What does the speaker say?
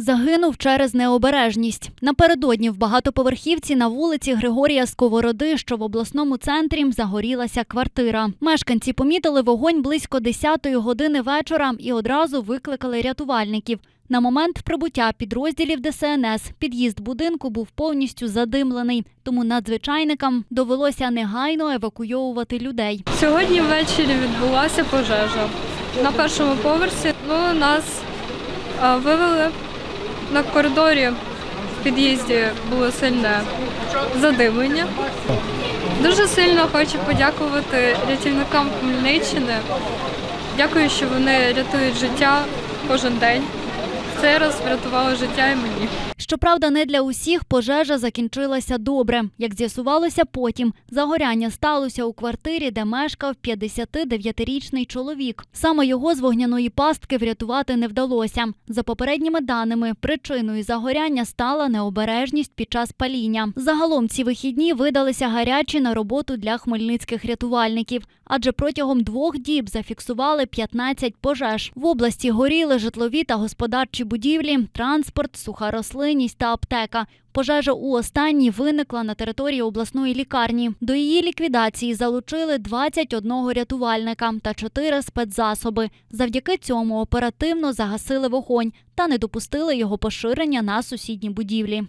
Загинув через необережність. Напередодні в багатоповерхівці на вулиці Григорія Сковороди, що в обласному центрі, загорілася квартира. Мешканці помітили вогонь близько 10-ї години вечора і одразу викликали рятувальників. На момент прибуття підрозділів ДСНС під'їзд будинку був повністю задимлений, тому надзвичайникам довелося негайно евакуйовувати людей. Сьогодні ввечері відбулася пожежа. На першому поверсі ну, нас вивели на коридорі в під'їзді було сильне задимлення. Дуже сильно хочу подякувати рятівникам Хмельниччини. Дякую, що вони рятують життя кожен день. Цей раз врятували життя і мені. Щоправда, не для усіх пожежа закінчилася добре. Як з'ясувалося потім, загоряння сталося у квартирі, де мешкав 59-річний чоловік. Саме його з вогняної пастки врятувати не вдалося. За попередніми даними, причиною загоряння стала необережність під час паління. Загалом ці вихідні видалися гарячі на роботу для хмельницьких рятувальників, адже протягом двох діб зафіксували 15 пожеж. В області горіли житлові та господарчі будівлі, транспорт, суха рослинність та аптека. Пожежа у останній виникла на території обласної лікарні. До її ліквідації залучили 21 рятувальника та 4 спецзасоби. Завдяки цьому оперативно загасили вогонь та не допустили його поширення на сусідні будівлі.